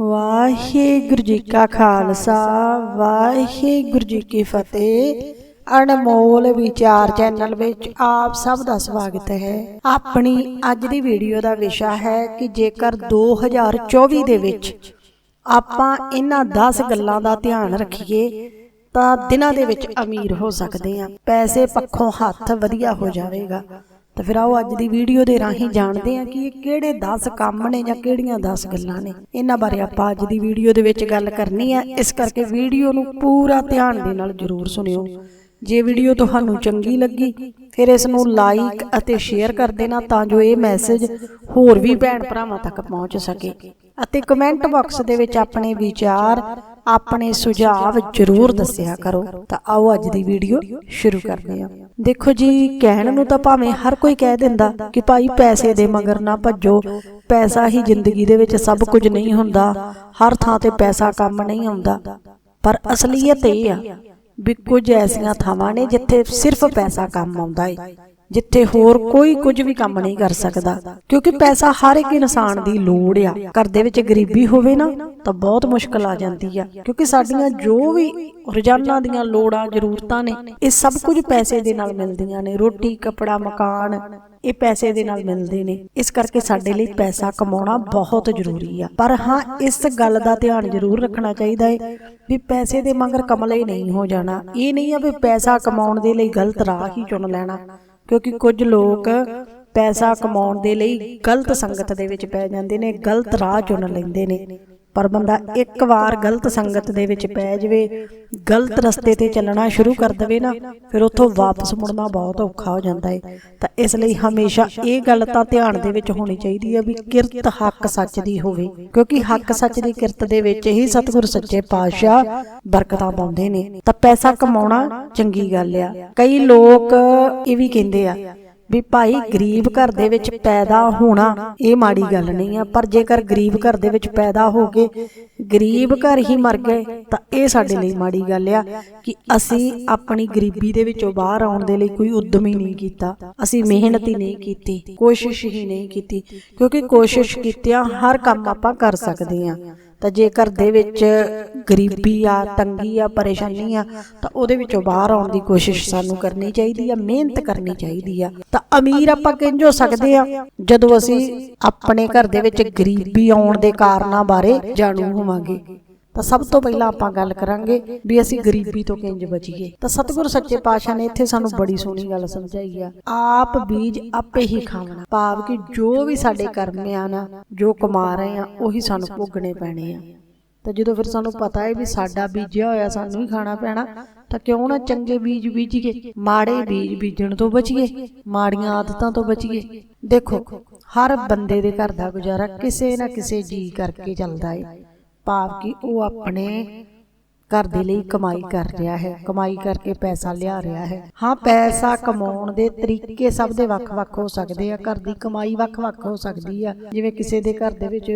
ਵਾਹਿਗੁਰੂ ਜੀ ਕਾ ਖਾਲਸਾ, ਵਾਹਿਗੁਰੂ ਜੀ ਕੀ ਫਤਿਹ। ਅਨਮੋਲ ਵਿਚਾਰ ਚੈਨਲ ਵਿੱਚ ਆਪ ਸਭ ਦਾ ਸਵਾਗਤ ਹੈ। ਆਪਣੀ ਅੱਜ ਦੀ ਵੀਡੀਓ ਦਾ ਵਿਸ਼ਾ ਹੈ ਕਿ ਜੇਕਰ 2024 ਦੇ ਵਿੱਚ ਆਪਾਂ ਇਹਨਾਂ 10 ਗੱਲਾਂ ਦਾ ਧਿਆਨ ਰੱਖੀਏ, ਤਾਂ ਦਿਨਾਂ ਦੇ ਵਿੱਚ ਅਮੀਰ ਹੋ ਸਕਦੇ ਹਾਂ। ਪੈਸੇ ਪੱਖੋਂ ਹੱਥ ਵਧੀਆ ਹੋ ਜਾਵੇਗਾ। ਤਾਂ ਫਿਰ ਆਓ ਅੱਜ ਦੀ ਵੀਡੀਓ ਦੇ ਰਾਹੀਂ ਜਾਣਦੇ ਹਾਂ ਕਿ ਇਹ ਕਿਹੜੇ 10 ਕੰਮ ਨੇ ਜਾਂ ਕਿਹੜੀਆਂ 10 ਗੱਲਾਂ ਨੇ। ਇਹਨਾਂ ਬਾਰੇ ਆਪਾਂ ਅੱਜ ਦੀ ਵੀਡੀਓ ਦੇ ਵਿੱਚ ਗੱਲ ਕਰਨੀ ਹੈ ਇਸ ਕਰਕੇ ਵੀਡੀਓ ਨੂੰ ਪੂਰਾ ਧਿਆਨ ਦੇ ਨਾਲ ਜ਼ਰੂਰ ਸੁਣਿਓ। ਜੇ ਵੀਡੀਓ ਤੁਹਾਨੂੰ ਚੰਗੀ ਲੱਗੀ, ਫਿਰ ਇਸ ਨੂੰ ਲਾਈਕ ਅਤੇ ਸ਼ੇਅਰ ਕਰ ਦੇਣਾ ਤਾਂ ਜੋ ਇਹ ਮੈਸੇਜ ਹੋਰ ਵੀ ਭੈਣ ਭਰਾਵਾਂ ਤੱਕ ਪਹੁੰਚ ਸਕੇ। ਅਤੇ ਕਮੈਂਟ ਬਾਕਸ ਦੇ ਵਿੱਚ ਆਪਣੇ ਵਿਚਾਰ ਆਪਣੇ ਸੁਝਾਅ ਜ਼ਰੂਰ ਦੱਸਿਆ ਕਰੋ। ਤਾਂ ਆਓ ਅੱਜ ਦੀ ਵੀਡੀਓ ਸ਼ੁਰੂ ਕਰਦੇ ਹਾਂ। ਦੇਖੋ ਜੀ, ਕਹਿਣ ਨੂੰ ਤਾਂ ਭਾਵੇਂ ਹਰ ਕੋਈ ਕਹਿ ਦਿੰਦਾ ਕਿ ਭਾਈ ਪੈਸੇ ਦੇ ਮਗਰ ਨਾ ਭੱਜੋ। ਪੈਸਾ ਹੀ ਜ਼ਿੰਦਗੀ ਦੇ ਵਿੱਚ ਸਭ ਕੁਝ ਨਹੀਂ ਹੁੰਦਾ। ਹਰ ਥਾਂ ਤੇ ਪੈਸਾ ਕੰਮ ਨਹੀਂ ਆਉਂਦਾ। ਪਰ ਅਸਲੀਅਤ ਇਹ ਆ ਵੀ ਕੁਝ ਐਸੀਆਂ ਥਾਵਾਂ ਨੇ ਜਿੱਥੇ ਸਿਰਫ ਪੈਸਾ ਕੰਮ ਆਉਂਦਾ ਏ। ਜਿੱਥੇ ਹੋਰ ਕੋਈ ਕੁਝ ਵੀ ਕੰਮ ਨਹੀਂ ਕਰ ਸਕਦਾ। ਕਿਉਂਕਿ ਪੈਸਾ ਹਰ ਇੱਕ ਇਨਸਾਨ ਦੀ ਲੋੜ ਆ। ਘਰ ਦੇ ਵਿੱਚ ਗਰੀਬੀ ਹੋਵੇ ਨਾ ਤਾਂ ਬਹੁਤ ਮੁਸ਼ਕਲ ਆ ਜਾਂਦੀ ਆ। ਕਿਉਂਕਿ ਸਾਡੀਆਂ ਜੋ ਵੀ ਰੋਜ਼ਾਨਾ ਦੀਆਂ ਲੋੜਾਂ ਜ਼ਰੂਰਤਾਂ ਨੇ ਇਹ ਸਭ ਕੁਝ ਪੈਸੇ ਦੇ ਨਾਲ ਮਿਲਦੀਆਂ ਨੇ। ਰੋਟੀ ਕੱਪੜਾ ਮਕਾਨ ਇਹ ਪੈਸੇ ਦੇ ਨਾਲ ਮਿਲਦੇ ਨੇ। ਇਸ ਕਰਕੇ ਸਾਡੇ ਲਈ ਪੈਸਾ ਕਮਾਉਣਾ ਬਹੁਤ ਜ਼ਰੂਰੀ ਆ। ਪਰ ਹਾਂ ਇਸ ਗੱਲ ਦਾ ਧਿਆਨ ਜ਼ਰੂਰ ਰੱਖਣਾ ਚਾਹੀਦਾ ਹੈ ਵੀ ਪੈਸੇ ਦੇ ਮਗਰ ਕਮਲੇ ਨਹੀਂ ਹੋ ਜਾਣਾ। ਇਹ ਨਹੀਂ ਆ ਵੀ ਪੈਸਾ ਕਮਾਉਣ ਦੇ ਲਈ ਗਲਤ ਰਾਹ ਹੀ ਚੁਣ ਲੈਣਾ ਕਿਉਂਕਿ ਕੁਝ ਲੋਕ ਪੈਸਾ ਕਮਾਉਣ ਦੇ ਲਈ ਗਲਤ ਸੰਗਤ ਦੇ ਵਿੱਚ ਪੈ ਜਾਂਦੇ ਨੇ ਗਲਤ ਰਾਹ ਚੁਣ ਲੈਂਦੇ ਨੇ। ਪਰ ਬੰਦਾ ਇੱਕ ਵਾਰ ਗਲਤ ਸੰਗਤ ਦੇ ਵਿੱਚ ਪੈ ਜਾਵੇ, ਗਲਤ ਰਸਤੇ ਤੇ ਚੱਲਣਾ ਸ਼ੁਰੂ ਕਰ ਦਵੇ ਨਾ, ਫਿਰ ਉੱਥੋਂ ਵਾਪਸ ਮੁੜਨਾ ਬਹੁਤ ਔਖਾ ਹੋ ਜਾਂਦਾ ਹੈ ਤਾਂ ਇਸ ਲਈ ਹਮੇਸ਼ਾ ਇਹ ਗੱਲ ਤਾਂ ਧਿਆਨ ਦੇ ਵਿੱਚ ਹੋਣੀ ਚਾਹੀਦੀ ਹੈ ਵੀ ਕਿਰਤ ਹੱਕ ਸੱਚ ਦੀ ਹੋਵੇ, ਕਿਉਂਕਿ ਹੱਕ ਸੱਚ ਦੀ ਕਿਰਤ ਦੇ ਵਿੱਚ ਹੀ ਸਤਿਗੁਰ ਸੱਚੇ ਪਾਤਸ਼ਾਹ ਬਰਕਤਾਂ ਪਾਉਂਦੇ ਨੇ। ਤਾਂ ਪੈਸਾ ਕਮਾਉਣਾ ਚੰਗੀ ਗੱਲ ਆ। ਕਈ ਲੋਕ ਇਹ ਵੀ ਕਹਿੰਦੇ ਆ ਵੀ ਭਾਈ ਗਰੀਬ ਘਰ ਦੇ ਵਿੱਚ ਪੈਦਾ ਹੋਣਾ ਇਹ ਮਾੜੀ ਗੱਲ ਨਹੀਂ ਆ ਪਰ ਜੇਕਰ ਗਰੀਬ ਘਰ ਦੇ ਵਿੱਚ ਪੈਦਾ ਹੋ ਕੇ ਗਰੀਬ ਘਰ ਹੀ ਮਰ ਗਏ ਤਾਂ ਇਹ ਸਾਡੇ ਲਈ ਮਾੜੀ ਗੱਲ ਆ ਕਿ ਅਸੀਂ ਆਪਣੀ ਗਰੀਬੀ ਦੇ ਵਿੱਚੋਂ ਬਾਹਰ ਆਉਣ ਦੇ ਲਈ ਕੋਈ ਉਦਮ ਹੀ ਨਹੀਂ ਕੀਤਾ ਅਸੀਂ ਮਿਹਨਤ ਹੀ ਨਹੀਂ ਕੀਤੀ ਕੋਸ਼ਿਸ਼ ਹੀ ਨਹੀਂ ਕੀਤੀ ਕਿਉਂਕਿ ਕੋਸ਼ਿਸ਼ ਕੀਤਿਆਂ ਹਰ ਕੰਮ ਆਪਾਂ ਕਰ ਸਕਦੇ ਆ ਤਾਂ ਜੇ ਘਰ ਦੇ ਵਿੱਚ ਗਰੀਬੀ ਆ, ਤੰਗੀ ਆ, ਪਰੇਸ਼ਾਨੀ ਆ, ਤਾਂ ਉਹਦੇ ਵਿੱਚੋਂ ਬਾਹਰ ਆਉਣ ਦੀ ਕੋਸ਼ਿਸ਼ ਸਾਨੂੰ ਕਰਨੀ ਚਾਹੀਦੀ ਆ, ਮਿਹਨਤ ਕਰਨੀ ਚਾਹੀਦੀ ਆ। ਤਾਂ ਅਮੀਰ ਆਪਾਂ ਕਿੰਜ ਹੋ ਸਕਦੇ ਆ, ਜਦੋਂ ਅਸੀਂ ਆਪਣੇ ਘਰ ਦੇ ਵਿੱਚ ਗਰੀਬੀ ਆਉਣ ਦੇ ਕਾਰਨਾਂ ਬਾਰੇ ਜਾਣੂ ਹੋਵਾਂਗੇ। ਤਾਂ ਸਭ ਤੋਂ ਪਹਿਲਾਂ ਆਪਾਂ ਗੱਲ ਕਰਾਂਗੇ ਵੀ ਅਸੀਂ ਗਰੀਬੀ ਤੋਂ ਕਿੰਜ ਬਚੀਏ। ਤਾਂ ਸਤਿਗੁਰ ਸੱਚੇ ਪਾਤਸ਼ਾਹ ਨੇ ਇੱਥੇ ਸਾਨੂੰ ਬੜੀ ਸੋਹਣੀ ਗੱਲ ਸਮਝਾਈ ਆ। ਆਪ ਬੀਜ ਆਪੇ ਹੀ ਖਾਵਣਾ, ਭਾਵ ਕਿ ਜੋ ਵੀ ਸਾਡੇ ਕਰਮ ਆ ਨਾ ਜੋ ਕਮਾ ਰਹੇ ਆ, ਉਹੀ ਸਾਨੂੰ ਭੋਗਣੇ ਪੈਣੇ ਆ। ਤਾਂ ਜਦੋਂ ਫਿਰ ਸਾਨੂੰ ਪਤਾ ਹੈ ਵੀ ਸਾਡਾ ਬੀਜਿਆ ਹੋਇਆ ਸਾਨੂੰ ਹੀ ਖਾਣਾ ਪੈਣਾ, ਤਾਂ ਕਿਉਂ ਨਾ ਚੰਗੇ ਬੀਜ ਬੀਜੀਏ, ਮਾੜੇ ਬੀਜ ਬੀਜਣ ਤੋਂ ਬਚੀਏ, ਮਾੜੀਆਂ ਆਦਤਾਂ ਤੋਂ ਬਚੀਏ। ਦੇਖੋ, ਹਰ ਬੰਦੇ ਦੇ ਘਰ ਦਾ ਗੁਜ਼ਾਰਾ ਕਿਸੇ ਨਾ ਕਿਸੇ ਜੀ ਕਰਕੇ ਚੱਲਦਾ ਏ। ਭਾਵ ਕਿ ਉਹ ਆਪਣੇ ਘਰ ਦੇ ਲਈ ਕਮਾਈ ਕਰ ਰਿਹਾ ਹੈ, ਕਮਾਈ ਕਰਕੇ ਪੈਸਾ ਲਿਆ ਰਿਹਾ ਹੈ। ਹਾਂ, ਪੈਸਾ ਕਮਾਉਣ ਦੇ ਤਰੀਕੇ ਸਭ ਦੇ ਵੱਖ-ਵੱਖ ਹੋ ਸਕਦੇ ਆ, ਘਰ ਦੀ ਕਮਾਈ ਵੱਖ-ਵੱਖ ਹੋ ਸਕਦੀ ਆ। ਜਿਵੇਂ ਕਿਸੇ ਦੇ ਘਰ ਦੇ ਵਿੱਚ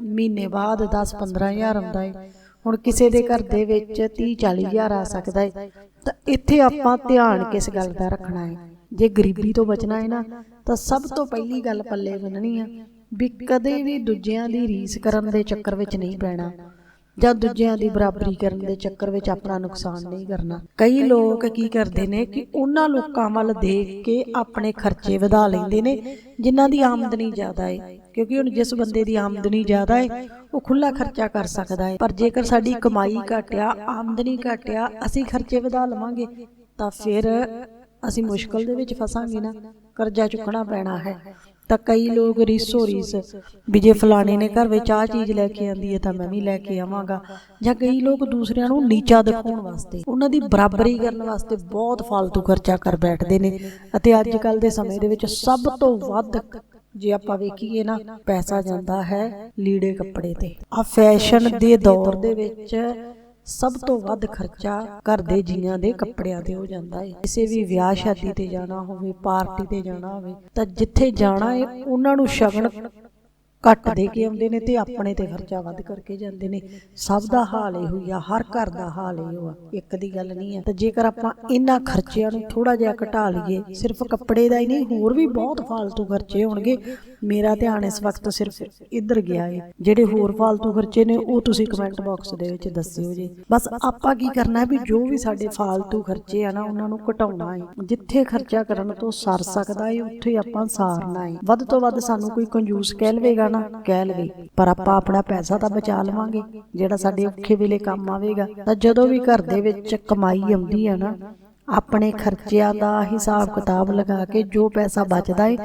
ਮਹੀਨੇ ਬਾਅਦ 10-15000 ਆਉਂਦਾ ਹੈ ਹੁਣ ਕਿਸੇ ਦੇ ਘਰ ਦੇ ਵਿੱਚ 30-40000 ਆ ਸਕਦਾ ਹੈ ਤਾਂ ਇੱਥੇ ਆਪਾਂ ਧਿਆਨ ਕਿਸ ਗੱਲ ਦਾ ਰੱਖਣਾ ਹੈ ਜੇ ਗਰੀਬੀ ਤੋਂ ਬਚਣਾ ਹੈ ਨਾ, ਤਾਂ ਸਭ ਤੋਂ ਪਹਿਲੀ ਗੱਲ ਪੱਲੇ ਬੰਨਣੀ ਆ ਵੀ ਕਦੇ ਵੀ ਦੂਜਿਆਂ ਦੀ ਰੀਸ ਕਰਨ ਦੇ ਚੱਕਰ ਵਿੱਚ ਨਹੀਂ ਪੈਣਾ, ਜਾਂ ਦੂਜਿਆਂ ਦੀ ਬਰਾਬਰੀ ਕਰਨ ਦੇ ਚੱਕਰ ਵਿੱਚ ਆਪਣਾ ਨੁਕਸਾਨ ਨਹੀਂ ਕਰਨਾ। ਕਈ ਲੋਕ ਕੀ ਕਰਦੇ ਨੇ ਕਿ ਉਹਨਾਂ ਲੋਕਾਂ ਵੱਲ ਦੇਖ ਕੇ ਆਪਣੇ ਖਰਚੇ ਵਧਾ ਲੈਂਦੇ ਨੇ, ਜਿਨ੍ਹਾਂ ਦੀ ਆਮਦਨੀ ਜ਼ਿਆਦਾ ਹੈ ਕਿਉਂਕਿ ਹੁਣ ਜਿਸ ਬੰਦੇ ਦੀ ਆਮਦਨੀ ਜ਼ਿਆਦਾ ਹੈ ਉਹ ਖੁੱਲਾ ਖਰਚਾ ਕਰ ਸਕਦਾ ਹੈ ਪਰ ਜੇਕਰ ਸਾਡੀ ਕਮਾਈ ਘਟਿਆ, ਆਮਦਨੀ ਘਟਿਆ, ਅਸੀਂ ਖਰਚੇ ਵਧਾ ਲਵਾਂਗੇ, ਤਾਂ ਫਿਰ ਅਸੀਂ ਮੁਸ਼ਕਲ ਦੇ ਵਿੱਚ ਫਸਾਂਗੇ ਨਾ, ਕਰਜ਼ਾ ਚੁੱਕਣਾ ਪੈਣਾ ਹੈ। ਤਾਂ ਕਈ ਲੋਕ ਰੀਸੋ ਰੀਸ ਵੀ ਜੇ ਫਲਾਣੇ ਨੇ ਘਰ ਵਿੱਚ ਆ ਚੀਜ਼ ਲੈ ਕੇ ਆਂਦੀ ਹੈ ਤਾਂ ਮੈਂ ਵੀ ਲੈ ਕੇ ਆਵਾਂਗਾ। ਜਾਂ ਕਈ ਲੋਕ ਦੂਸਰਿਆਂ ਨੂੰ ਨੀਚਾ ਦਿਖਾਉਣ ਵਾਸਤੇ। ਉਹਨਾਂ ਦੀ ਬਰਾਬਰੀ ਕਰਨ ਵਾਸਤੇ ਬਹੁਤ ਫालतू ਖਰਚਾ ਕਰ ਬੈਠਦੇ ਨੇ। ਅਤੇ ਅੱਜ ਕੱਲ ਦੇ ਸਮੇਂ ਦੇ ਵਿੱਚ ਸਭ ਤੋਂ ਵੱਧ ਜੇ ਆਪਾਂ ਵੇਖੀਏ ਨਾ ਪੈਸਾ ਜਾਂਦਾ ਹੈ ਲੀੜੇ ਕੱਪੜੇ ਤੇ। ਆ ਫੈਸ਼ਨ ਦੇ ਦੌਰ ਦੇ ਵਿੱਚ ਸਭ ਤੋਂ ਵੱਧ ਖਰਚਾ ਘਰ ਦੇ ਜੀਆਂ ਦੇ ਕੱਪੜਿਆਂ ਤੇ ਹੋ ਜਾਂਦਾ ਹੈ ਕਿਸੇ ਵੀ ਵਿਆਹ ਸ਼ਾਦੀ ਤੇ ਜਾਣਾ ਹੋਵੇ, ਪਾਰਟੀ ਤੇ ਜਾਣਾ ਹੋਵੇ, ਤਾਂ ਜਿੱਥੇ ਜਾਣਾ ਹੈ ਉਹਨਾਂ ਨੂੰ ਸ਼ਗਨ ਘੱਟ ਦੇ ਕੇ ਆਉਂਦੇ ਨੇ ਤੇ ਆਪਣੇ ਤੇ ਖਰਚਾ ਵੱਧ ਕਰਕੇ ਜਾਂਦੇ ਨੇ। ਸਭ ਦਾ ਹਾਲ ਇਹੋ ਹੀ ਆ, ਹਰ ਘਰ ਦਾ ਹਾਲ ਇਹੋ ਆ। ਇੱਕ ਦੀ ਗੱਲ ਨਹੀਂ ਆ। ਤਾਂ ਜੇਕਰ ਆਪਾਂ ਇਹਨਾਂ ਖਰਚਿਆਂ ਨੂੰ ਥੋੜਾ ਜਿਹਾ ਘਟਾ ਲਈਏ, ਸਿਰਫ ਕੱਪੜੇ ਦਾ ਹੀ ਨਹੀਂ, ਹੋਰ ਵੀ ਬਹੁਤ ਫालतू ਖਰਚੇ ਹੋਣਗੇ। ਮੇਰਾ ਧਿਆਨ ਇਸ ਵਕਤ ਸਿਰਫ ਇੱਧਰ ਗਿਆ ਏ। ਜਿਹੜੇ ਹੋਰ ਫालतू ਖਰਚੇ ਨੇ ਉਹ ਤੁਸੀਂ ਕਮੈਂਟ ਬਾਕਸ ਦੇ ਵਿੱਚ ਦੱਸਿਓ ਜੀ। ਬਸ ਆਪਾਂ ਕੀ ਕਰਨਾ ਵੀ ਜੋ ਵੀ ਸਾਡੇ ਫालतू ਖਰਚੇ ਆ ਨਾ ਉਹਨਾਂ ਨੂੰ ਘਟਾਉਣਾ ਏ। ਜਿੱਥੇ ਖਰਚਾ ਕਰਨ ਤੋਂ ਸਰ ਸਕਦਾ ਹੈ ਉੱਥੇ ਆਪਾਂ ਸਾਰਨਾ ਹੈ ਵੱਧ ਤੋਂ ਵੱਧ ਸਾਨੂੰ ਕੋਈ ਕੰਜੂਸ ਕਹਿ ਲਵੇਗਾ ਨਾ ਕਹਿ ਲਵੇ ਪਰ ਆਪਾਂ ਆਪਣਾ ਪੈਸਾ ਤਾਂ ਬਚਾ ਲਵਾਂਗੇ ਜਿਹੜਾ ਸਾਡੇ ਔਖੇ ਵੇਲੇ ਕੰਮ ਆਵੇਗਾ ਤਾਂ ਜਦੋਂ ਵੀ ਘਰ ਦੇ ਵਿੱਚ ਕਮਾਈ ਆਉਂਦੀ ਆ ਨਾ ਆਪਣੇ ਖਰਚਿਆਂ ਦਾ ਹਿਸਾਬ ਕਿਤਾਬ ਲਗਾ ਕੇ ਜੋ ਪੈਸਾ ਬਚਦਾ ਹੈ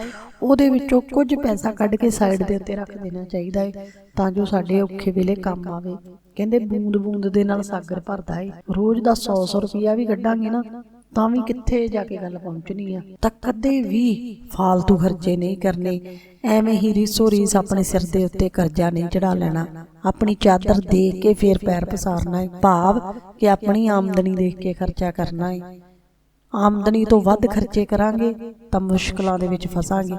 ਉਹਦੇ ਵਿੱਚੋਂ ਕੁਝ ਪੈਸਾ ਕੱਢ ਕੇ ਸਾਈਡ ਦੇ ਉੱਤੇ ਰੱਖ ਦੇਣਾ ਚਾਹੀਦਾ ਹੈ ਤਾਂ ਜੋ ਸਾਡੇ ਔਖੇ ਵੇਲੇ ਕੰਮ ਆਵੇ। ਕਹਿੰਦੇ ਬੂੰਦ ਬੂੰਦ ਦੇ ਨਾਲ ਸਾਗਰ ਭਰਦਾ ਹੈ ਰੋਜ਼ ਦਾ 100 100 ਰੁਪਿਆ ਵੀ ਕੱਢਾਂਗੇ ਨਾ ਤਾਂ ਵੀ ਕਿੱਥੇ ਜਾ ਕੇ ਗੱਲ ਪਹੁੰਚਣੀ ਆ। ਤਾਂ ਕਦੇ ਵੀ ਫालतू ਖਰਚੇ ਨਹੀਂ ਕਰਨੇ। ਐਵੇਂ ਹੀ ਰੀਸੋ ਰੀਸ ਆਪਣੇ ਸਿਰ ਦੇ ਉੱਤੇ ਕਰਜ਼ਾ ਨਹੀਂ ਚੜਾ ਲੈਣਾ। ਆਪਣੀ ਚਾਦਰ ਦੇਖ ਕੇ ਫੇਰ ਪੈਰ ਪਸਾਰਨਾ ਹੈ ਭਾਵ ਕਿ ਆਪਣੀ ਆਮਦਨੀ ਦੇਖ ਕੇ ਖਰਚਾ ਕਰਨਾ ਹੈ ਆਮਦਨੀ ਤੋਂ ਵੱਧ ਖਰਚੇ ਕਰਾਂਗੇ ਤਾਂ ਮੁਸ਼ਕਲਾਂ ਦੇ ਵਿੱਚ ਫਸਾਂਗੇ।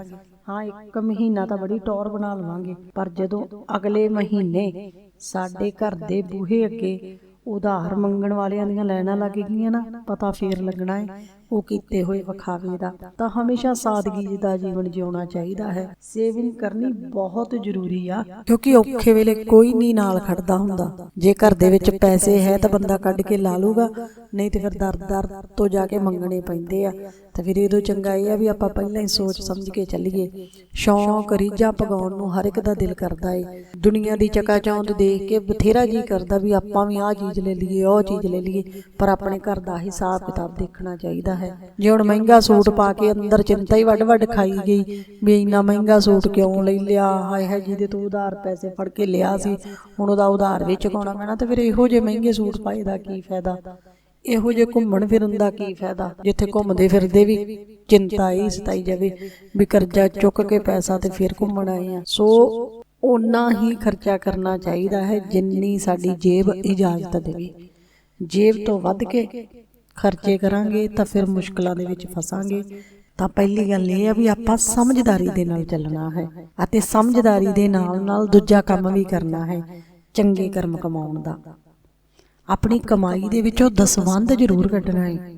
ਹਾਂ ਇੱਕ ਮਹੀਨਾ ਤਾਂ ਬੜੀ ਟੌਰ ਬਣਾ ਲਵਾਂਗੇ ਪਰ ਜਦੋਂ ਅਗਲੇ ਮਹੀਨੇ ਸਾਡੇ ਘਰ ਦੇ ਬੂਹੇ ਅੱਗੇ ਉਧਾਰ ਮੰਗਣ ਵਾਲਿਆਂ ਦੀਆਂ ਲਾਈਨਾਂ ਲੱਗ ਗਈਆਂ ਨਾ ਪਤਾ ਫੇਰ ਲੱਗਣਾ ਹੈ ਉਹ ਕੀਤੇ ਹੋਏ ਵਿਖਾਵੇ ਦਾ। ਤਾਂ ਹਮੇਸ਼ਾ ਸਾਦਗੀ ਦਾ ਜੀਵਨ ਜਿਉਣਾ ਚਾਹੀਦਾ ਹੈ। ਸੇਵਿੰਗ ਕਰਨੀ ਬਹੁਤ ਜ਼ਰੂਰੀ ਆ, ਕਿਉਂਕਿ ਔਖੇ ਵੇਲੇ ਕੋਈ ਨਹੀਂ ਨਾਲ ਖੜਦਾ ਹੁੰਦਾ। ਜੇ ਘਰ ਦੇ ਵਿੱਚ ਪੈਸੇ ਹੈ ਤਾਂ ਬੰਦਾ ਕੱਢ ਕੇ ਲਾ ਲੂਗਾ ਨਹੀਂ ਤੇ ਫਿਰ ਦਰ ਦਰ ਤੋਂ ਜਾ ਕੇ ਮੰਗਣੇ ਪੈਂਦੇ ਆ। ਤਾਂ ਫਿਰ ਇਹਦੋਂ ਚੰਗਾ ਇਹ ਆ ਵੀ ਆਪਾਂ ਪਹਿਲਾਂ ਹੀ ਸੋਚ ਸਮਝ ਕੇ ਚੱਲੀਏ। ਸ਼ੌਂਕ, ਰੀਝਾਂ ਪਗਾਉਣ ਨੂੰ ਹਰ ਇੱਕ ਦਾ ਦਿਲ ਕਰਦਾ ਏ। ਦੁਨੀਆ ਦੀ ਚਕਾਚੌਂਦ ਦੇਖ ਕੇ ਬਥੇਰਾ ਜੀ ਕਰਦਾ ਵੀ ਆਪਾਂ ਵੀ ਆਹ ਚੀਜ਼ ਲੈ ਲਈਏ, ਉਹ ਚੀਜ਼ ਲੈ ਲਈਏ। ਪਰ ਆਪਣੇ ਘਰ ਦਾ ਹਿਸਾਬ ਕਿਤਾਬ ਦੇਖਣਾ ਚਾਹੀਦਾ ਹੈ। ਜੇ ਹੁਣ ਮਹਿੰਗਾ ਸੂਟ ਪਾ ਕੇ ਅੰਦਰ ਚਿੰਤਾ ਹੀ ਵੱਡ ਵੱਡ ਖਾਈ ਗਈ ਵੀ ਇੰਨਾ ਮਹਿੰਗਾ ਸੂਟ ਕਿਉਂ ਲੈ ਲਿਆ? ਹਾਏ ਹਾਏ, ਜਿਹਦੇ ਤੋਂ ਉਧਾਰ ਪੈਸੇ ਫੜ ਕੇ ਲਿਆ ਸੀ, ਹੁਣ ਉਹਦਾ ਉਧਾਰ ਵੀ ਚੁਕਾਉਣਾ ਪੈਣਾ, ਤੇ ਫਿਰ ਇਹੋ ਜਿਹੇ ਮਹਿੰਗੇ ਸੂਟ ਪਾਏ ਦਾ ਕੀ ਫਾਇਦਾ? ਇਹੋ ਜਿਹੇ ਘੁੰਮਣ ਫਿਰਨ ਦਾ ਕੀ ਫਾਇਦਾ? ਜਿੱਥੇ ਘੁੰਮਦੇ ਫਿਰਦੇ ਵੀ ਚਿੰਤਾ ਹੀ ਸਤਾਈ ਜਾਵੇ, ਵੀ ਕਰਜ਼ਾ ਚੁੱਕ ਕੇ ਪੈਸਾ ਤੇ ਫਿਰ ਘੁੰਮਣ ਆਏ ਆ। ਸੋ ਓਨਾ ਹੀ ਖਰਚਾ ਕਰਨਾ ਚਾਹੀਦਾ ਹੈ ਜਿੰਨੀ ਸਾਡੀ ਜੇਬ ਇਜਾਜ਼ਤ ਦੇਵੇ। ਜੇਬ ਤੋਂ ਵੱਧ ਕੇ ਖਰਚੇ ਕਰਾਂਗੇ ਤਾਂ ਫਿਰ ਮੁਸ਼ਕਲਾਂ ਦੇ ਵਿੱਚ ਫਸਾਂਗੇ। ਤਾਂ ਪਹਿਲੀ ਗੱਲ ਇਹ ਆ ਵੀ ਆਪਾਂ ਸਮਝਦਾਰੀ ਦੇ ਨਾਲ ਚੱਲਣਾ ਹੈ ਅਤੇ ਸਮਝਦਾਰੀ ਦੇ ਨਾਲ ਨਾਲ ਦੂਜਾ ਕੰਮ ਵੀ ਕਰਨਾ ਹੈ ਚੰਗੇ ਕਰਮ ਕਮਾਉਣ ਦਾ। ਆਪਣੀ ਕਮਾਈ ਦੇ ਵਿੱਚੋਂ ਦਸਵੰਧ ਜ਼ਰੂਰ ਕੱਢਣਾ ਹੈ।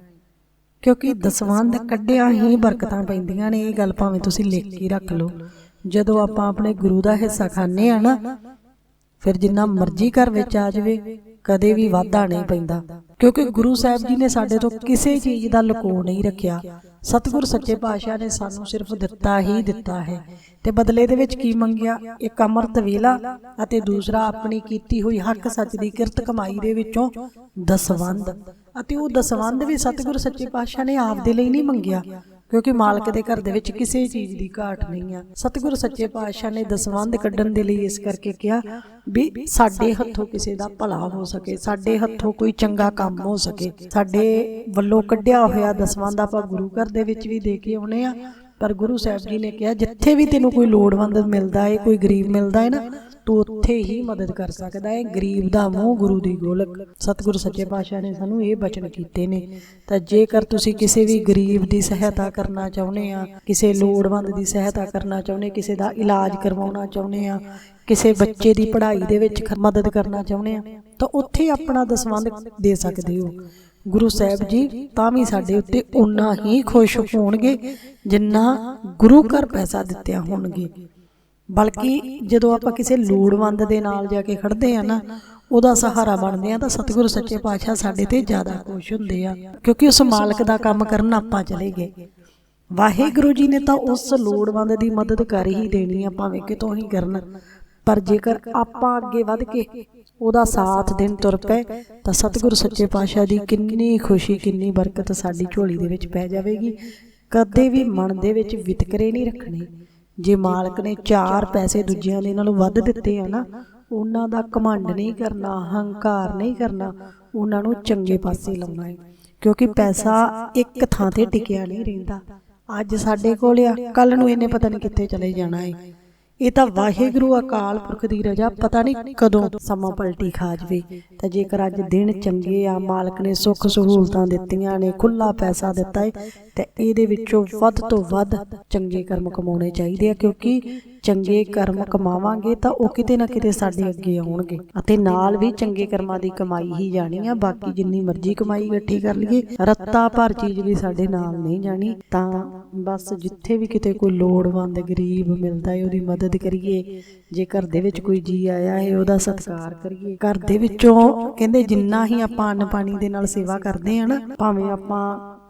ਕਿਉਂਕਿ ਦਸਵੰਧ ਕੱਢਿਆ ਹੀ ਬਰਕਤਾਂ ਪੈਂਦੀਆਂ ਨੇ ਇਹ ਗੱਲ ਭਾਵੇਂ ਤੁਸੀਂ ਲਿਖ ਕੇ ਰੱਖ ਲਓ। ਜਦੋਂ ਆਪਾਂ ਆਪਣੇ ਗੁਰੂ ਦਾ ਹਿੱਸਾ ਖਾਣੇ ਆ ਨਾ ਫਿਰ ਜਿੰਨਾ ਮਰਜ਼ੀ ਘਰ ਵਿੱਚ ਆ ਜਾਵੇ, ਕਦੇ ਵੀ ਵਾਧਾ ਨਹੀਂ ਪੈਂਦਾ। ਕਿਉਂਕਿ ਗੁਰੂ ਸਾਹਿਬ ਜੀ ਨੇ ਸਾਡੇ ਤੋਂ ਕਿਸੇ ਚੀਜ਼ ਦਾ ਲੁਕੋ ਨਹੀਂ ਰੱਖਿਆ। ਸਤਿਗੁਰ ਸੱਚੇ ਪਾਤਸ਼ਾਹ ਨੇ ਸਾਨੂੰ ਸਿਰਫ ਦਿੱਤਾ ਹੀ ਦਿੱਤਾ ਹੈ। ਤੇ ਬਦਲੇ ਦੇ ਵਿੱਚ ਕੀ ਮੰਗਿਆ? ਇੱਕ ਅੰਮ੍ਰਿਤ ਵੇਲਾ ਅਤੇ ਦੂਸਰਾ ਆਪਣੀ ਕੀਤੀ ਹੋਈ ਹੱਕ ਸੱਚ ਦੀ ਕਿਰਤ ਕਮਾਈ ਦੇ ਵਿੱਚੋਂ ਦਸਵੰਧ। ਅਤੇ ਉਹ ਦਸਵੰਧ ਵੀ ਸਤਿਗੁਰ ਸੱਚੇ ਪਾਤਸ਼ਾਹ ਨੇ ਆਪ ਦੇ ਲਈ ਨਹੀਂ ਮੰਗਿਆ। ਕਿਉਂਕਿ ਮਾਲਕ ਦੇ ਘਰ ਦੇ ਵਿੱਚ ਕਿਸੇ ਚੀਜ਼ ਦੀ ਘਾਟ ਨਹੀਂ ਆ। ਸਤਿਗੁਰ ਸੱਚੇ ਪਾਤਸ਼ਾਹ ਨੇ ਦਸਵੰਧ ਕੱਢਣ ਦੇ ਲਈ ਇਸ ਕਰਕੇ ਕਿਹਾ ਵੀ ਸਾਡੇ ਹੱਥੋਂ ਕਿਸੇ ਦਾ ਭਲਾ ਹੋ ਸਕੇ ਸਾਡੇ ਹੱਥੋਂ ਕੋਈ ਚੰਗਾ ਕੰਮ ਹੋ ਸਕੇ। ਸਾਡੇ ਵੱਲੋਂ ਕੱਢਿਆ ਹੋਇਆ ਦਸਵੰਧ ਆਪਾਂ ਗੁਰੂ ਘਰ ਦੇ ਵਿੱਚ ਵੀ ਦੇ ਕੇ ਆਉਨੇ ਆ। ਪਰ ਗੁਰੂ ਸਾਹਿਬ ਜੀ ਨੇ ਕਿਹਾ ਜਿੱਥੇ ਵੀ ਤੈਨੂੰ ਕੋਈ ਲੋੜਵੰਦ ਮਿਲਦਾ ਹੈ ਕੋਈ ਗਰੀਬ ਮਿਲਦਾ ਹੈ ਨਾ ਤੂੰ ਉੱਥੇ ਹੀ ਮਦਦ ਕਰ ਸਕਦਾ ਹੈ। ਗਰੀਬ ਦਾ ਮੂੰਹ ਗੁਰੂ ਦੀ ਗੋਲਕ। ਸਤਿਗੁਰੂ ਸੱਚੇ ਪਾਤਸ਼ਾਹ ਨੇ ਸਾਨੂੰ ਇਹ ਬਚਨ ਕੀਤੇ ਨੇ। ਤਾਂ ਜੇਕਰ ਤੁਸੀਂ ਕਿਸੇ ਵੀ ਗਰੀਬ ਦੀ ਸਹਾਇਤਾ ਕਰਨਾ ਚਾਹੁੰਦੇ ਆ, ਕਿਸੇ ਲੋੜਵੰਦ ਦੀ ਸਹਾਇਤਾ ਕਰਨਾ ਚਾਹੁੰਦੇ, ਕਿਸੇ ਦਾ ਇਲਾਜ ਕਰਵਾਉਣਾ ਚਾਹੁੰਦੇ ਆ, ਕਿਸੇ ਬੱਚੇ ਦੀ ਪੜ੍ਹਾਈ ਦੇ ਵਿੱਚ ਮਦਦ ਕਰਨਾ ਚਾਹੁੰਦੇ ਆ, ਤਾਂ ਉੱਥੇ ਆਪਣਾ ਦਸਵੰਧ ਦੇ ਸਕਦੇ ਹੋ। ਗੁਰੂ ਸਾਹਿਬ ਜੀ, ਤਾਂ ਵੀ ਸਾਡੇ ਉੱਤੇ ਉਨਾ ਹੀ ਖੁਸ਼ ਹੋਣਗੇ ਜਿੰਨਾ ਗੁਰੂ ਘਰ ਪੈਸਾ ਦਿੱਤਿਆ ਹੋਣਗੇ। ਬਲਕਿ ਜਦੋਂ ਆਪਾਂ ਕਿਸੇ ਲੋੜਵੰਦ ਦੇ ਨਾਲ ਜਾ ਕੇ ਖੜਦੇ ਆ ਨਾ, ਉਹਦਾ ਸਹਾਰਾ ਬਣਦੇ ਆ ਤਾਂ ਸਤਿਗੁਰੂ ਸੱਚੇ ਪਾਤਸ਼ਾਹ ਸਾਡੇ ਤੇ ਜ਼ਿਆਦਾ ਖੁਸ਼ ਹੁੰਦੇ ਆ, ਕਿਉਂਕਿ ਉਸ ਮਾਲਕ ਦਾ ਕੰਮ ਕਰਨ ਆਪਾਂ ਚਲੇ ਗਏ। ਵਾਹਿਗੁਰੂ ਜੀ ਨੇ ਤਾਂ ਉਸ ਲੋੜਵੰਦ ਦੀ ਮਦਦ ਕਰ ਹੀ ਦੇਣੀ ਆ, ਭਾਵੇਂ ਕਿਤੋਂ ਹੀ ਕਰਨ। ਪਰ ਜੇਕਰ ਆਪਾਂ ਅੱਗੇ ਵੱਧ ਕੇ ਉਹਦਾ ਸਾਥ ਦੇਣ ਤੁਰ ਪਏ, ਤਾਂ ਸਤਿਗੁਰੂ ਸੱਚੇ ਪਾਤਸ਼ਾਹ ਦੀ ਕਿੰਨੀ ਖੁਸ਼ੀ, ਕਿੰਨੀ ਬਰਕਤ ਸਾਡੀ ਝੋਲੀ ਦੇ ਵਿੱਚ ਪੈ ਜਾਵੇਗੀ। ਕਦੇ ਵੀ ਮਨ ਦੇ ਵਿੱਚ ਵਿਤਕਰੇ ਨਹੀਂ ਰੱਖਣੇ। ਜੇ ਮਾਲਕ ਨੇ ਚਾਰ ਪੈਸੇ ਦੂਜਿਆਂ ਦੇ ਨਾਲੋਂ ਵੱਧ ਦਿੱਤੇ ਆ ਨਾ, ਉਹਨਾਂ ਦਾ ਘਮੰਡ ਨਹੀਂ ਕਰਨਾ ਹੰਕਾਰ ਨਹੀਂ ਕਰਨਾ, ਉਹਨਾਂ ਨੂੰ ਚੰਗੇ ਪਾਸੇ ਲਾਉਣਾ ਹੈ ਕਿਉਂਕਿ ਪੈਸਾ ਇੱਕ ਥਾਂ ਤੇ ਟਿਕਿਆ ਨਹੀਂ ਰਹਿੰਦਾ। ਅੱਜ ਸਾਡੇ ਕੋਲ ਆ ਕੱਲ ਨੂੰ ਇਹਨੇ ਪਤਾ ਨਹੀਂ ਕਿੱਥੇ ਚਲੇ ਜਾਣਾ ਹੈ ਇਹ ਤਾਂ ਵਾਹਿਗੁਰੂ ਅਕਾਲ ਪੁਰਖ ਦੀ ਰਜਾ ਪਤਾ ਨਹੀਂ ਕਦੋਂ ਸਮਾਂ ਪਲਟੀ ਖਾ ਜਵੇ। ਤਾਂ ਜੇਕਰ ਅੱਜ ਦਿਨ ਚੰਗੇ ਆ ਮਾਲਕ ਨੇ ਸੁੱਖ ਸਹੂਲਤਾਂ ਦਿੱਤੀਆਂ ਨੇ ਖੁੱਲਾ ਪੈਸਾ ਦਿੱਤਾ ਹੈ ਤੇ ਇਹਦੇ ਵਿੱਚੋਂ ਵੱਧ ਤੋਂ ਵੱਧ ਚੰਗੇ ਕਰਮ ਕਮਾਉਣੇ ਚਾਹੀਦੇ ਆ ਕਿਉਂਕਿ ਚੰਗੇ ਕਰਮ ਕਮਾਵਾਂਗੇ ਤਾਂ ਉਹ ਕਿਤੇ ਨਾ ਕਿਤੇ ਸਾਡੇ ਅੱਗੇ ਆਉਣਗੇ। ਅਤੇ ਨਾਲ ਵੀ ਚੰਗੇ ਕਰਮਾਂ ਦੀ ਕਮਾਈ ਹੀ ਜਾਣੀ ਆ ਬਾਕੀ ਜਿੰਨੀ ਮਰਜ਼ੀ ਕਮਾਈ ਇਕੱਠੀ ਕਰ ਲਈਏ ਰੱਤਾ ਭਰ ਚੀਜ਼ ਵੀ ਸਾਡੇ ਨਾਲ ਨਹੀਂ ਜਾਣੀ। ਤਾਂ ਬਸ ਜਿੱਥੇ ਵੀ ਕਿਤੇ ਕੋਈ ਲੋੜਵੰਦ ਗਰੀਬ ਮਿਲਦਾ ਹੈ ਉਹਦੀ ਮਦਦ ਕਰੀਏ। ਜੇ ਘਰ ਦੇ ਵਿੱਚ ਕੋਈ ਜੀ ਆਇਆ ਹੈ ਉਹਦਾ ਸਤਿਕਾਰ ਕਰੀਏ। ਘਰ ਦੇ ਵਿੱਚੋਂ ਕਹਿੰਦੇ ਜਿੰਨਾ ਹੀ ਆਪਾਂ ਅੰਨ ਪਾਣੀ ਦੇ ਨਾਲ ਸੇਵਾ ਕਰਦੇ ਆ ਨਾ ਭਾਵੇਂ ਆਪਾਂ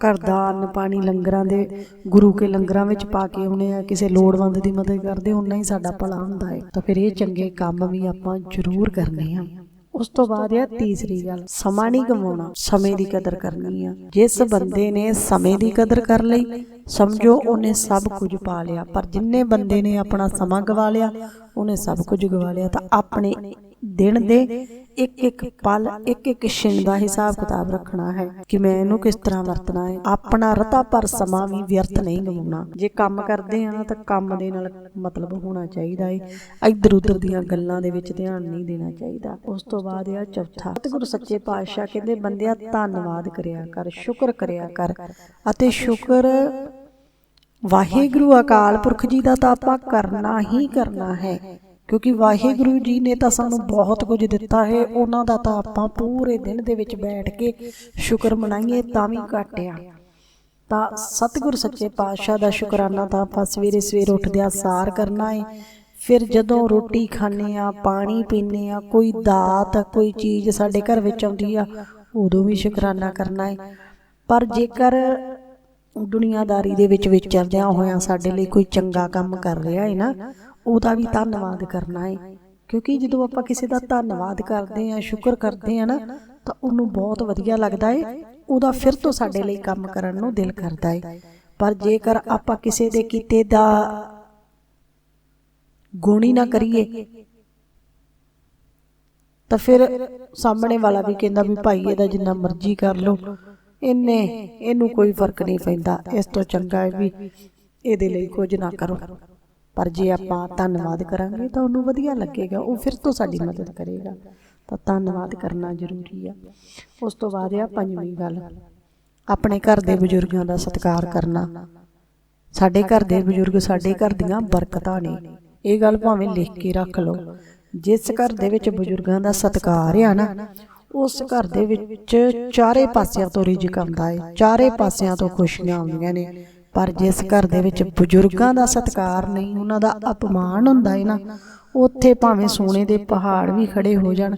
ਘਰ ਦਾ ਅੰਨ ਪਾਣੀ ਲੰਗਰਾਂ ਦੇ ਗੁਰੂ ਕੇ ਲੰਗਰਾਂ ਵਿੱਚ ਪਾ ਕੇ ਆਉਣੇ ਆ, ਕਿਸੇ ਲੋੜਵੰਦ ਦੀ ਮਦਦ ਕਰਦੇ ਉਨਾ ਹੀ ਸਾਡਾ ਭਲਾ ਹੁੰਦਾ ਹੈ ਤਾਂ ਫਿਰ ਇਹ ਚੰਗੇ ਕੰਮ ਵੀ ਆਪਾਂ ਜ਼ਰੂਰ ਕਰਨੇ ਆ। ਉਸ ਤੋਂ ਬਾਅਦ ਇਹ ਤੀਸਰੀ ਗੱਲ, ਸਮਾਂ ਨਹੀਂ ਗਵਾਉਣਾ, ਸਮੇਂ ਦੀ ਕਦਰ ਕਰਨੀ ਆ। ਜਿਸ ਬੰਦੇ ਨੇ ਸਮੇਂ ਦੀ ਕਦਰ ਕਰ ਲਈ, ਸਮਝੋ ਉਹਨੇ ਸਭ ਕੁਝ ਪਾ ਲਿਆ। ਪਰ ਜਿੰਨੇ ਬੰਦੇ ਨੇ ਆਪਣਾ ਸਮਾਂ ਗਵਾ ਲਿਆ, ਉਹਨੇ ਸਭ ਕੁਝ ਗਵਾ ਲਿਆ। ਤਾਂ ਆਪਣੇ ਦਿਨ ਦੇ ਇੱਕ ਇੱਕ ਪਲ, ਇੱਕ ਇੱਕ ਛਿਣ ਦਾ ਹਿਸਾਬ ਕਿਤਾਬ ਰੱਖਣਾ ਹੈ ਕਿ ਮੈਂ ਇਹਨੂੰ ਕਿਸ ਤਰ੍ਹਾਂ ਵਰਤਣਾ ਹੈ। ਆਪਣਾ ਰਤਾ ਪਰ ਸਮਾਂ ਵੀ ਵਿਅਰਥ ਨਹੀਂ ਗਵਾਉਣਾ ਜੇ ਕੰਮ ਕਰਦੇ ਆ ਤਾਂ ਕੰਮ ਦੇ ਨਾਲ ਮਤਲਬ ਹੋਣਾ ਚਾਹੀਦਾ ਹੈ ਇੱਧਰ ਉੱਧਰ ਦੀਆਂ ਗੱਲਾਂ ਦੇ ਵਿੱਚ ਧਿਆਨ ਨਹੀਂ ਦੇਣਾ ਚਾਹੀਦਾ। ਉਸ ਤੋਂ ਬਾਅਦ ਆ ਚੌਥਾ। ਸਤਿਗੁਰੂ ਸੱਚੇ ਪਾਤਸ਼ਾਹ ਕਹਿੰਦੇ, ਬੰਦਿਆ, ਧੰਨਵਾਦ ਕਰਿਆ ਕਰ, ਸ਼ੁਕਰ ਕਰਿਆ ਕਰ। ਅਤੇ ਸ਼ੁਕਰ ਵਾਹਿਗੁਰੂ ਅਕਾਲ ਪੁਰਖ ਜੀ ਦਾ ਤਾਂ ਆਪਾਂ ਕਰਨਾ ਹੀ ਕਰਨਾ ਹੈ। ਕਿਉਂਕਿ ਵਾਹਿਗੁਰੂ ਜੀ ਨੇ ਤਾਂ ਸਾਨੂੰ ਬਹੁਤ ਕੁਝ ਦਿੱਤਾ ਹੈ। ਉਹਨਾਂ ਦਾ ਤਾਂ ਆਪਾਂ ਪੂਰੇ ਦਿਨ ਦੇ ਵਿੱਚ ਬੈਠ ਕੇ ਸ਼ੁਕਰ ਮਨਾਈਏ, ਤਾਂ ਵੀ ਘੱਟ ਆ। ਤਾਂ ਸਤਿਗੁਰ ਸੱਚੇ ਪਾਤਸ਼ਾਹ ਦਾ ਸ਼ੁਕਰਾਨਾ ਤਾਂ ਆਪਾਂ ਸਵੇਰੇ ਸਵੇਰ ਉੱਠਦਿਆਂ ਸਾਰ ਕਰਨਾ ਹੈ ਫਿਰ ਜਦੋਂ ਰੋਟੀ ਖਾਣੇ ਆ, ਪਾਣੀ ਪੀਣੇ ਆ, ਕੋਈ ਦਾਤ, ਕੋਈ ਚੀਜ਼ ਸਾਡੇ ਘਰ ਵਿੱਚ ਆਉਂਦੀ ਆ, ਉਦੋਂ ਵੀ ਸ਼ੁਕਰਾਨਾ ਕਰਨਾ ਹੈ ਪਰ ਜੇਕਰ ਦੁਨੀਆਦਾਰੀ ਦੇ ਵਿੱਚ ਵਿਚਰਦਿਆਂ ਹੋਇਆਂ ਸਾਡੇ ਲਈ ਕੋਈ ਚੰਗਾ ਕੰਮ ਕਰ ਰਿਹਾ ਹੈ ਨਾ ਉਹਦਾ ਵੀ ਧੰਨਵਾਦ ਕਰਨਾ ਹੈ ਕਿਉਂਕਿ ਜਦੋਂ ਆਪਾਂ ਕਿਸੇ ਦਾ ਧੰਨਵਾਦ ਕਰਦੇ ਆ ਸ਼ੁਕਰ ਕਰਦੇ ਆ ਨਾ, ਤਾਂ ਉਹਨੂੰ ਬਹੁਤ ਵਧੀਆ ਲੱਗਦਾ ਹੈ ਉਹਦਾ ਫਿਰ ਤੋਂ ਸਾਡੇ ਲਈ ਕੰਮ ਕਰਨ ਨੂੰ ਦਿਲ ਕਰਦਾ ਹੈ ਪਰ ਜੇਕਰ ਆਪਾਂ ਕਿਸੇ ਦੇ ਕੀਤੇ ਦਾ ਗੁਣ ਨਾ ਕਰੀਏ, ਤਾਂ ਫਿਰ ਸਾਹਮਣੇ ਵਾਲਾ ਵੀ ਕਹਿੰਦਾ ਵੀ ਭਾਈ ਇਹਦਾ ਜਿੰਨਾ ਮਰਜ਼ੀ ਕਰ ਲਓ। ਇਹਨੇ ਇਹਨੂੰ ਕੋਈ ਫ਼ਰਕ ਨਹੀਂ ਪੈਂਦਾ। ਇਸ ਤੋਂ ਚੰਗਾ ਹੈ ਵੀ ਇਹਦੇ ਲਈ ਕੁਝ ਨਾ ਕਰੋ। ਪਰ ਜੇ ਆਪਾਂ ਧੰਨਵਾਦ ਕਰਾਂਗੇ ਤਾਂ ਉਹਨੂੰ ਵਧੀਆ ਲੱਗੇਗਾ। ਉਹ ਫਿਰ ਤੋਂ ਸਾਡੀ ਮਦਦ ਕਰੇਗਾ। ਤਾਂ ਧੰਨਵਾਦ ਕਰਨਾ ਜ਼ਰੂਰੀ ਆ। ਉਸ ਤੋਂ ਬਾਅਦ ਆ ਪੰਜਵੀਂ ਗੱਲ ਆਪਣੇ ਘਰ ਦੇ ਬਜ਼ੁਰਗਾਂ ਦਾ ਸਤਿਕਾਰ ਕਰਨਾ। ਸਾਡੇ ਘਰ ਦੇ ਬਜ਼ੁਰਗ ਸਾਡੇ ਘਰ ਦੀਆਂ ਬਰਕਤਾਂ ਨੇ। ਇਹ ਗੱਲ ਭਾਵੇਂ ਲਿਖ ਕੇ ਰੱਖ ਲਓ। ਜਿਸ ਘਰ ਦੇ ਵਿੱਚ ਬਜ਼ੁਰਗਾਂ ਦਾ ਸਤਿਕਾਰ ਆ ਨਾ ਉਸ ਘਰ ਦੇ ਵਿੱਚ ਚਾਰੇ ਪਾਸਿਆਂ ਤੋਂ ਰਿਜ਼ਕ ਆਉਂਦਾ ਹੈ ਚਾਰੇ ਪਾਸਿਆਂ ਤੋਂ ਖੁਸ਼ੀਆਂ ਆਉਂਦੀਆਂ ਨੇ। ਪਰ ਜਿਸ ਘਰ ਦੇ ਵਿੱਚ ਬਜ਼ੁਰਗਾਂ ਦਾ ਸਤਿਕਾਰ ਨਹੀਂ, ਉਹਨਾਂ ਦਾ ਅਪਮਾਨ ਹੁੰਦਾ ਹੈ ਨਾ, ਉੱਥੇ ਭਾਵੇਂ ਸੋਨੇ ਦੇ ਪਹਾੜ ਵੀ ਖੜੇ ਹੋ ਜਾਣ,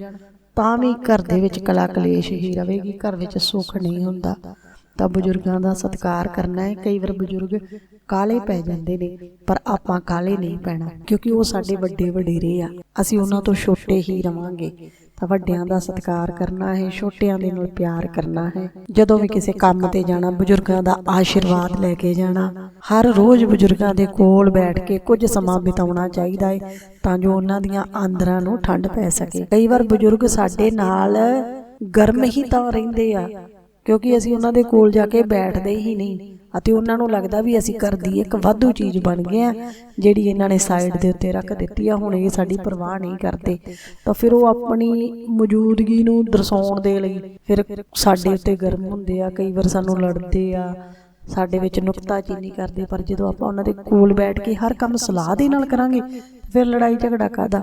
ਤਾਂ ਵੀ ਘਰ ਦੇ ਵਿੱਚ ਕਲਾ ਕਲੇਸ਼ ਹੀ ਰਹੇਗੀ ਘਰ ਵਿੱਚ ਸੁੱਖ ਨਹੀਂ ਹੁੰਦਾ। ਤਾਂ ਬਜ਼ੁਰਗਾਂ ਦਾ ਸਤਿਕਾਰ ਕਰਨਾ ਹੈ ਕਈ ਵਾਰ ਬਜ਼ੁਰਗ ਕਾਲੇ ਪੈ ਜਾਂਦੇ ਨੇ, ਪਰ ਆਪਾਂ ਕਾਲੇ ਨਹੀਂ ਪੈਣਾ, ਕਿਉਂਕਿ ਉਹ ਸਾਡੇ ਵੱਡੇ ਵਡੇਰੇ ਆ, ਅਸੀਂ ਉਹਨਾਂ ਤੋਂ ਛੋਟੇ ਹੀ ਰਵਾਂਗੇ। ਤਾਂ ਵੱਡਿਆਂ ਦਾ ਸਤਿਕਾਰ ਕਰਨਾ ਹੈ ਛੋਟਿਆਂ ਦੇ ਨਾਲ ਪਿਆਰ ਕਰਨਾ ਹੈ। ਜਦੋਂ ਵੀ ਕਿਸੇ ਕੰਮ ਤੇ ਜਾਣਾ ਬਜ਼ੁਰਗਾਂ ਦਾ ਆਸ਼ੀਰਵਾਦ ਲੈ ਕੇ ਜਾਣਾ। ਹਰ ਰੋਜ਼ ਬਜ਼ੁਰਗਾਂ ਦੇ ਕੋਲ ਬੈਠ ਕੇ ਕੁਝ ਸਮਾਂ ਬਿਤਾਉਣਾ ਚਾਹੀਦਾ ਹੈ ਤਾਂ ਜੋ ਉਹਨਾਂ ਦੀਆਂ ਆਂਦਰਾਂ ਨੂੰ ਠੰਡ ਪੈ ਸਕੇ। ਕਈ ਵਾਰ ਬਜ਼ੁਰਗ ਸਾਡੇ ਨਾਲ ਗਰਮ ਹੀ ਤਾਂ ਰਹਿੰਦੇ ਆ ਕਿਉਂਕਿ ਅਸੀਂ ਉਹਨਾਂ ਦੇ ਕੋਲ ਜਾ ਕੇ ਬੈਠਦੇ ਹੀ ਨਹੀਂ। ਅਤੇ ਉਹਨਾਂ ਨੂੰ ਲੱਗਦਾ ਵੀ ਅਸੀਂ ਘਰ ਦੀ ਇੱਕ ਵਾਧੂ ਚੀਜ਼ ਬਣ ਗਏ ਆ, ਜਿਹੜੀ ਇਹਨਾਂ ਨੇ ਸਾਈਡ ਦੇ ਉੱਤੇ ਰੱਖ ਦਿੱਤੀ ਆ, ਹੁਣ ਇਹ ਸਾਡੀ ਪਰਵਾਹ ਨਹੀਂ ਕਰਦੇ। ਤਾਂ ਫਿਰ ਉਹ ਆਪਣੀ ਮੌਜੂਦਗੀ ਨੂੰ ਦਰਸਾਉਣ ਦੇ ਲਈ ਫਿਰ ਸਾਡੇ ਉੱਤੇ ਗਰਮ ਹੁੰਦੇ ਆ, ਕਈ ਵਾਰ ਸਾਨੂੰ ਲੜਦੇ ਆ, ਸਾਡੇ ਵਿੱਚ ਨੁਕਤਾਚੀਨੀ ਕਰਦੇ ਪਰ ਜਦੋਂ ਆਪਾਂ ਉਹਨਾਂ ਦੇ ਕੋਲ ਬੈਠ ਕੇ ਹਰ ਕੰਮ ਸਲਾਹ ਦੇ ਨਾਲ ਕਰਾਂਗੇ, ਫਿਰ ਲੜਾਈ ਝਗੜਾ ਕਾਦਾ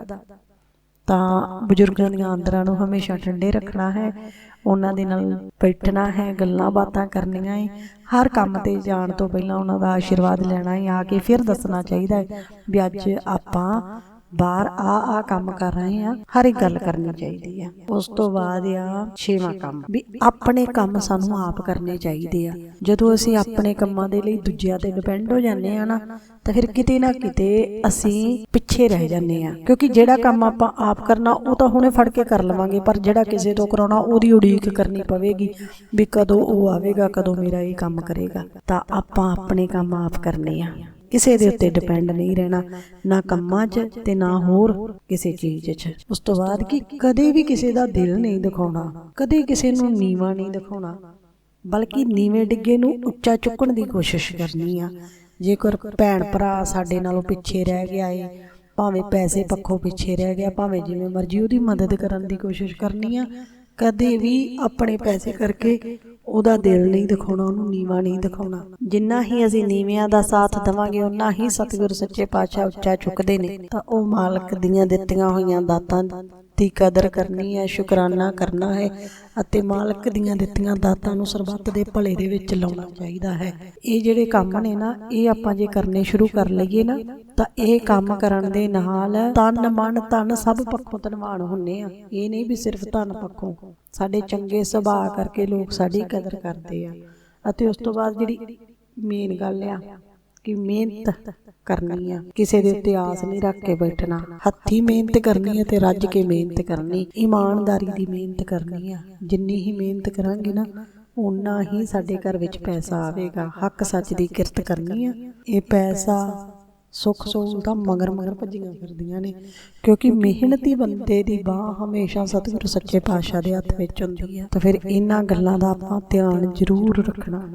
ਤਾਂ ਬਜ਼ੁਰਗਾਂ ਦੀਆਂ ਅੰਦਰਾਂ ਨੂੰ ਹਮੇਸ਼ਾ ਠੰਡੇ ਰੱਖਣਾ ਹੈ, ਉਹਨਾਂ ਦੇ ਨਾਲ ਬੈਠਣਾ ਹੈ, ਗੱਲਾਂ ਬਾਤਾਂ ਕਰਨੀਆਂ ਹੈ ਹਰ ਕੰਮ ਤੇ ਜਾਣ ਤੋਂ ਪਹਿਲਾਂ ਉਹਨਾਂ ਦਾ ਆਸ਼ੀਰਵਾਦ ਲੈਣਾ ਹੈ ਆ ਕੇ ਫਿਰ ਦੱਸਣਾ ਚਾਹੀਦਾ ਹੈ ਵੀ ਅੱਜ ਆਪਾਂ ਬਾਹਰ ਆ ਆ ਕੰਮ ਕਰ ਰਹੇ ਆ, ਹਰ ਇੱਕ ਗੱਲ ਕਰਨੀ ਚਾਹੀਦੀ ਆ। ਉਸ ਤੋਂ ਬਾਅਦ ਆ ਛੇਵਾਂ ਕੰਮ, ਵੀ ਆਪਣੇ ਕੰਮ ਸਾਨੂੰ ਆਪ ਕਰਨੇ ਚਾਹੀਦੇ ਆ। ਜਦੋਂ ਅਸੀਂ ਆਪਣੇ ਕੰਮਾਂ ਦੇ ਲਈ ਦੂਜਿਆਂ ਤੇ ਡਿਪੈਂਡ ਹੋ ਜਾਂਦੇ ਆ ਨਾ, ਤਾਂ ਫਿਰ ਕਿਤੇ ਨਾ ਕਿਤੇ ਅਸੀਂ ਪਿੱਛੇ ਰਹਿ ਜਾਂਦੇ ਆ। ਕਿਉਂਕਿ ਜਿਹੜਾ ਕੰਮ ਆਪਾਂ ਆਪ ਕਰਨਾ, ਉਹ ਤਾਂ ਹੁਣੇ ਫੜ ਕੇ ਕਰ ਲਵਾਂਗੇ, ਪਰ ਜਿਹੜਾ ਕਿਸੇ ਤੋਂ ਕਰਾਉਣਾ, ਉਹਦੀ ਉਡੀਕ ਕਰਨੀ ਪਵੇਗੀ, ਵੀ ਕਦੋਂ ਉਹ ਆਵੇਗਾ, ਕਦੋਂ ਮੇਰਾ ਇਹ ਕੰਮ ਕਰੇਗਾ। ਤਾਂ ਆਪਾਂ ਆਪਣੇ ਕੰਮ ਆਪ ਕਰਨੇ ਆ। ਕਿਸੇ ਦੇ ਉੱਤੇ ਡਿਪੈਂਡ ਨਹੀਂ ਰਹਿਣਾ ਨਾ ਕੰਮਾਂ 'ਚ ਤੇ ਨਾ ਹੋਰ ਕਿਸੇ ਚੀਜ਼ 'ਚ। ਉਸ ਤੋਂ ਬਾਅਦ ਕਿ ਕਦੇ ਵੀ ਕਿਸੇ ਦਾ ਦਿਲ ਨਹੀਂ ਦਿਖਾਉਣਾ ਕਦੇ ਕਿਸੇ ਨੂੰ ਨੀਵਾ ਨਹੀਂ ਦਿਖਾਉਣਾ ਬਲਕਿ ਨੀਵੇਂ ਡਿੱਗੇ ਨੂੰ ਉੱਚਾ ਚੁੱਕਣ ਦੀ ਕੋਸ਼ਿਸ਼ ਕਰਨੀ ਆ। ਜੇਕਰ ਭੈਣ ਭਰਾ ਸਾਡੇ ਨਾਲੋਂ ਪਿੱਛੇ ਰਹਿ ਗਿਆ ਏ ਭਾਵੇਂ ਪੈਸੇ ਪੱਖੋਂ ਪਿੱਛੇ ਰਹਿ ਗਿਆ ਭਾਵੇਂ ਜਿਵੇਂ ਮਰਜ਼ੀ ਉਹਦੀ ਮਦਦ ਕਰਨ ਦੀ ਕੋਸ਼ਿਸ਼ ਕਰਨੀ ਆ ਕਦੇ ਵੀ ਆਪਣੇ ਪੈਸੇ ਕਰਕੇ ਉਹਦਾ ਦਿਲ ਨਹੀਂ ਦਿਖਾਉਣਾ, ਉਹਨੂੰ ਨੀਵਾ ਨਹੀਂ ਦਿਖਾਉਣਾ। ਜਿੰਨਾ ਹੀ ਅਸੀਂ ਨੀਵਿਆਂ ਦਾ ਸਾਥ ਦੇਵਾਂਗੇ ਉਨਾ ਹੀ ਸਤਿਗੁਰ ਸੱਚੇ ਪਾਤਸ਼ਾਹ ਉੱਚਾ ਚੁੱਕਦੇ ਨੇ। ਤਾਂ ਉਹ ਮਾਲਕ ਦੀਆਂ ਦਿੱਤੀਆਂ ਹੋਈਆਂ ਦਾਤਾਂ ਦੀ ਕਦਰ ਕਰਨੀ ਹੈ, ਸ਼ੁਕਰਾਨਾ ਕਰਨਾ ਹੈ ਅਤੇ ਮਾਲਕ ਦੀਆਂ ਦਿੱਤੀਆਂ ਦਾਤਾਂ ਨੂੰ ਸਰਬੱਤ ਦੇ ਭਲੇ ਦੇ ਵਿੱਚ ਲਾਉਣਾ ਚਾਹੀਦਾ ਹੈ। ਇਹ ਜਿਹੜੇ ਕੰਮ ਨੇ ਨਾ, ਇਹ ਆਪਾਂ ਜੇ ਕਰਨੇ ਸ਼ੁਰੂ ਕਰ ਲਈਏ ਨਾ, ਤਾਂ ਇਹ ਕੰਮ ਕਰਨ ਦੇ ਨਾਲ ਤਨ, ਮਨ ਧਨ ਸਭ ਪੱਖੋਂ ਧਨਵਾਨ ਹੁੰਨੇ ਆ। ਇਹ ਨਹੀਂ ਵੀ ਸਿਰਫ ਧਨ ਪੱਖੋਂ। ਸਾਡੇ ਚੰਗੇ ਸੁਭਾਅ ਕਰਕੇ ਲੋਕ ਸਾਡੀ ਕਦਰ ਕਰਦੇ ਆ। ਅਤੇ ਉਸ ਤੋਂ ਬਾਅਦ ਜਿਹੜੀ ਮੇਨ ਗੱਲ ਆ, ਕਿ ਮਿਹਨਤ ਕਰਨੀ ਆ। ਕਿਸੇ ਦੇ ਉੱਤੇ ਆਸ ਨਹੀਂ ਰੱਖ ਕੇ ਬੈਠਣਾ। ਹੱਥੀ ਮਿਹਨਤ ਕਰਨੀ ਹੈ ਤੇ ਰੱਜ ਕੇ ਮਿਹਨਤ ਕਰਨੀ। ਇਮਾਨਦਾਰੀ ਦੀ ਮਿਹਨਤ ਕਰਨੀ ਆ। ਜਿੰਨੀ ਹੀ ਮਿਹਨਤ ਕਰਾਂਗੇ ਨਾ ਉਨਾ ਹੀ ਸਾਡੇ ਘਰ ਵਿੱਚ ਪੈਸਾ ਆਵੇਗਾ। ਹੱਕ ਸੱਚ ਦੀ ਕਿਰਤ ਕਰਨੀ ਆ। ਇਹ ਪੈਸਾ ਸੁੱਖ ਸਹੂਲਤਾਂ ਮਗਰ ਮਗਰ ਭੱਜੀਆਂ ਫਿਰਦੀਆਂ ਨੇ। ਕਿਉਂਕਿ ਮਿਹਨਤੀ ਬੰਦੇ ਦੀ ਬਾਹ ਹਮੇਸ਼ਾ ਸਤਿਗੁਰੂ ਸੱਚੇ ਪਾਤਸ਼ਾਹ ਦੇ ਹੱਥ ਵਿੱਚ ਹੁੰਦੀ ਆ। ਤਾਂ ਫਿਰ ਇਹਨਾਂ ਗੱਲਾਂ ਦਾ ਆਪਾਂ ਧਿਆਨ ਜ਼ਰੂਰ ਰੱਖਣਾ।